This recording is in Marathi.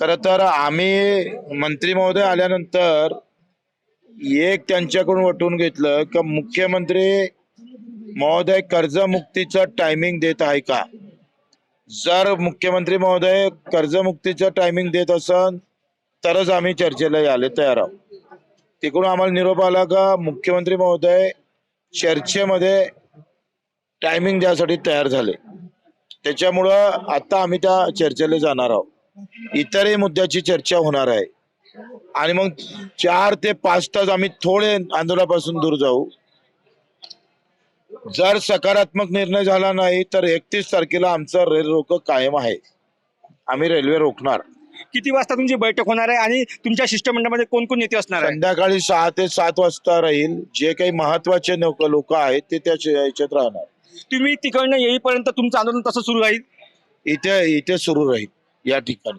खर तर आम्ही मंत्री महोदय आल्यानंतर एक त्यांच्याकडून वटून घेतलं की मुख्यमंत्री महोदय कर्जमुक्तीचं टायमिंग देत आहे का? जर मुख्यमंत्री महोदय कर्जमुक्तीचं टायमिंग देत असन तरच आम्ही चर्चेला यायला तयार आहोत. तिकडून आम्हाला निरोप आला का मुख्यमंत्री महोदय चर्चेमध्ये टायमिंग द्यासाठी तयार झाले. त्याच्यामुळं आता आम्ही त्या चर्चेला जाणार आहोत. इतरही मुद्द्याची चर्चा होणार आहे. आणि मग चार ते पाच तास आम्ही थोडे आंदोलनापासून दूर जाऊ. जर सकारात्मक निर्णय झाला नाही तर एकतीस तारखेला आमचा रेल रोक कायम आहे. आम्ही रेल्वे रोखणार. किती वाजता तुमची बैठक होणार आहे? आणि तुमच्या शिष्टमंडळामध्ये कोण कोण नेते असणार आहे? संध्याकाळी सहा ते सात वाजता राहील. जे काही महत्त्वाचे लोक आहेत ते त्या याच्यात राहणार. तुम्ही तिकडनं येईपर्यंत तुमचं आंदोलन तसं सुरू राहील? इथे इथे सुरू राहील. या ठिकाणी.